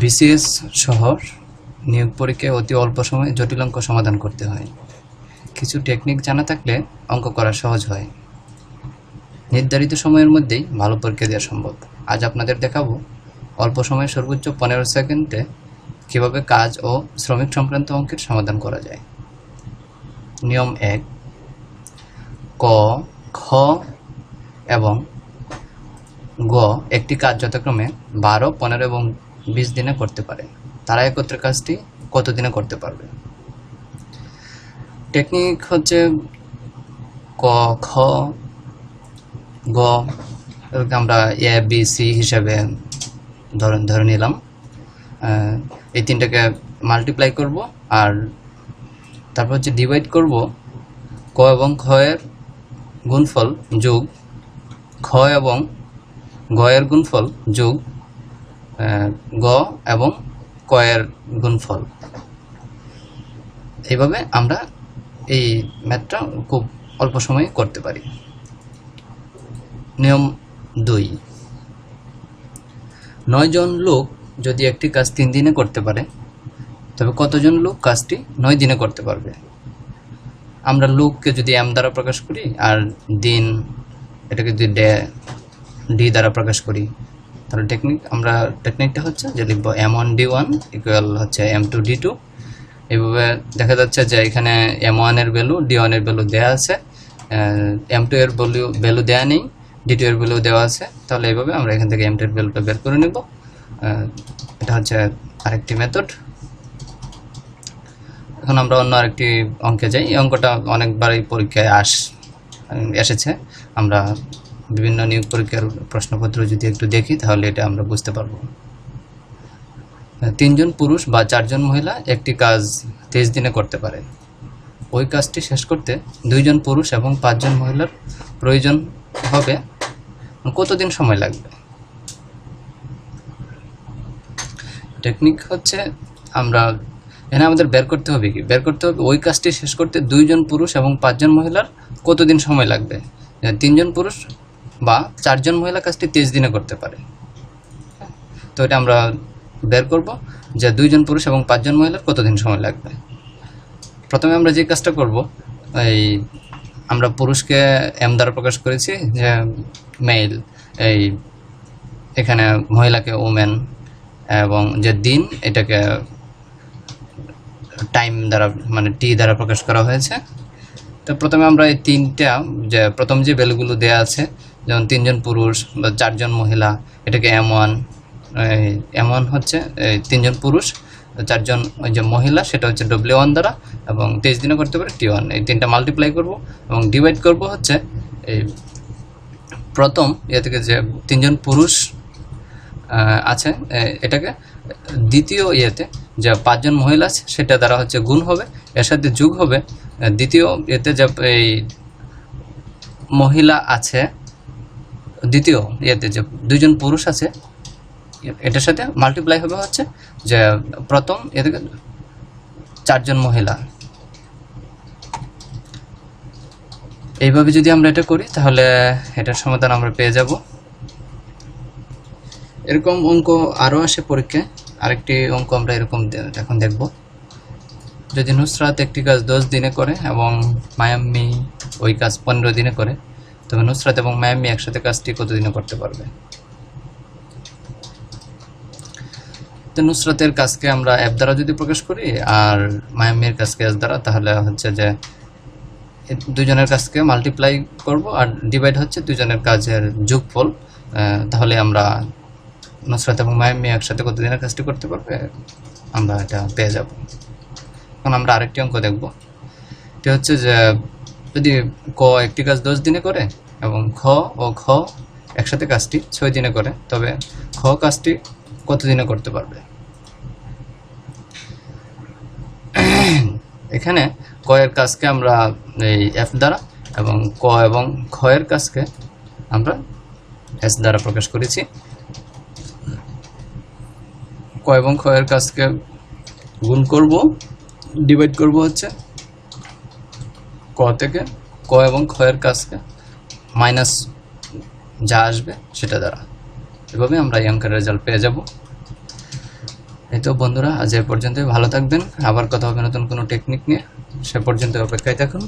BCS সহ নিয়োগ পরীক্ষায় অতি অল্প সময়ে জটিল অঙ্ক সমাধান করতে হয়। কিছু টেকনিক জানা থাকলে অঙ্ক করা সহজ হয়। নির্ধারিত সময়ের মধ্যেই ভালো পরীক্ষা দেওয়া সম্ভব। আজ আপনাদের দেখাবো অল্প সময়ে সর্বোচ্চ পনেরো সেকেন্ডে কীভাবে কাজ ও শ্রমিক সংক্রান্ত অঙ্কের সমাধান করা যায়। নিয়ম এক, ক, খ এবং গ একটি কাজ যথাক্রমে বারো, পনেরো এবং বিশ দিনে করতে পারে। তারা একত্রে কাজটি কত দিনে করতে পারবে? টেকনিক হচ্ছে ক, খ, গ আমরা এ বি সি হিসাবে ধরে ধরে নিলাম। এই তিনটাকে মাল্টিপ্লাই করব আর তারপর হচ্ছে ডিভাইড করব। ক এবং খ গুণফল যোগ, খ এবং গ এর গুণফল যোগ গ এবং ক এর গুণফল। এইভাবে আমরা এই ম্যাথটা খুব অল্প সময়ে করতে পারি। নিয়ম দুই। নয়জন লোক যদি একটি কাজ তিন দিনে করতে পারে, তবে কতজন লোক কাজটি নয় দিনে করতে পারবে? আমরা লোককে যদি এম দ্বারা প্রকাশ করি আর দিন এটাকে যদি ডে, ডি দ্বারা প্রকাশ করি তাহলে টেকনিক আমরা টেকনিকটা হচ্ছে যে লিখব M one D one equal হচ্ছে এম টু ডি টু এইভাবে দেখা যাচ্ছে যে এখানে এম ওয়ানের ভ্যালু ডি ওয়ানের ভ্যালু দেওয়া আছে। এম টু এর ভ্যালু ভ্যালু দেওয়া নেই ডি টু এর ভ্যালু দেওয়া আছে। তাহলে এইভাবে আমরা এখান থেকে এম টু এর ভ্যালুটা বের করে নেব। এটা হচ্ছে আরেকটি মেথড এখন আমরা অন্য আরেকটি অঙ্কে যাই। এই অঙ্কটা অনেকবারই পরীক্ষায় আস এসেছে। আমরা বিভিন্ন নিয়োগ পরীক্ষার প্রশ্নপত্র যদি একটু দেখি, তাহলে এটা আমরা বুঝতে পারব। তিনজন পুরুষ বা চারজন মহিলা একটি কাজ তেইশ দিনে করতে পারে। ওই কাজটি শেষ করতে দুইজন পুরুষ এবং পাঁচজন মহিলার প্রয়োজন হবে। কতদিন সময় লাগবে? টেকনিক হচ্ছে আমরা, এখানে আমাদের বের করতে হবে কি? বের করতে হবে ওই কাজটি শেষ করতে দুইজন পুরুষ এবং পাঁচজন মহিলার কতদিন সময় লাগবে? তিনজন পুরুষ বা চারজন মহিলা কাজটি তেইশ দিনে করতে পারে। তো এটা আমরা বের করব যে দুইজন পুরুষ এবং পাঁচজন মহিলার কতদিন সময় লাগবে। প্রথমে আমরা যে কাজটা করব, এই আমরা পুরুষকে এম দ্বারা প্রকাশ করেছি যে মেইল এই এখানে মহিলাকে ওমেন এবং যে দিন এটাকে টাইম দ্বারা মানে টি দ্বারা প্রকাশ করা হয়েছে। তো প্রথমে আমরা এই তিনটা, যে প্রথম যে ভ্যালুগুলো দেওয়া আছে যেমন তিনজন পুরুষ বা চারজন মহিলা, এটাকে এম ওয়ান এম ওয়ান হচ্ছে তিনজন পুরুষ, চারজন ওই যে মহিলা, সেটা হচ্ছে ডব্লিউ ওয়ান দ্বারা, এবং তেইশ দিনে করতে পারে টি ওয়ান এই তিনটা মাল্টিপ্লাই করব, এবং ডিভাইড করব হচ্ছে, এই প্রথম ইয়ে থেকে যে তিনজন পুরুষ আছে এটাকে দ্বিতীয় ইয়েতে যে পাঁচজন মহিলা আছে, সেটা দ্বারা হচ্ছে গুণ হবে, এর সাথে যুগ হবে দ্বিতীয় ইয়েতে যে এই মহিলা আছে দ্বিতীয় ইয়েতে যে দুইজন পুরুষ আছে, এটার সাথে মাল্টিপ্লাই হবে হচ্ছে যে প্রথম এ থেকে চারজন মহিলা। এইভাবে যদি আমরা এটা করি, তাহলে এটার সমাধান আমরা পেয়ে যাব। এরকম অঙ্ক আরও আসে পরীক্ষায়। আরেকটি অঙ্ক আমরা এরকম এখন দেখব। যদি নুসরাত একটি কাজ দশ দিনে করে এবং মায়াম্মি ওই কাজ পনেরো দিনে করে তবে নুসরাত এবং মায়াম্মি একসাথে কাজটি কত দিনে করতে পারবে? তো নুসরাতের কাজকে আমরা অ্যাপ দ্বারা যদি প্রকাশ করি, আর মায়াম্মির কাজকে এস দ্বারা, তাহলে হচ্ছে যে দুজনের কাজকে মাল্টিপ্লাই করব, আর ডিভাইড হচ্ছে দুজনের কাজের যোগফল। তাহলে আমরা নুসরাত এবং মায়ামি একসাথে কত দিনের কাজটি করতে পারবে, আমরা এটা পেয়ে যাব। এখন আমরা আরেকটি অঙ্ক দেখব। এটা হচ্ছে যে যদি ক একটি কাজ দশ দিনে করে এবং খ ও খ একসাথে কাজটি ছয় দিনে করে, তবে খ কাজটি কত দিনে করতে পারবে? এখানে ক এর কাজকে আমরা এই এফ দ্বারা এবং ক এবং খ এর কাজকে আমরা এস দ্বারা প্রকাশ করেছি। ক এবং খ এর কাজকে গুণ করব ডিভাইড করব হচ্ছে ক থেকে ক এবং খ এর কাজকে মাইনাস যা আসবে সেটা দ্বারা। এভাবে আমরা এই অঙ্কের রেজাল্ট পেয়ে যাব। এই তো বন্ধুরা, আজ এ পর্যন্তই। ভালো থাকবেন। আবার কথা হবে নতুন কোনো টেকনিক নিয়ে। সে পর্যন্ত অপেক্ষায় থাকুন।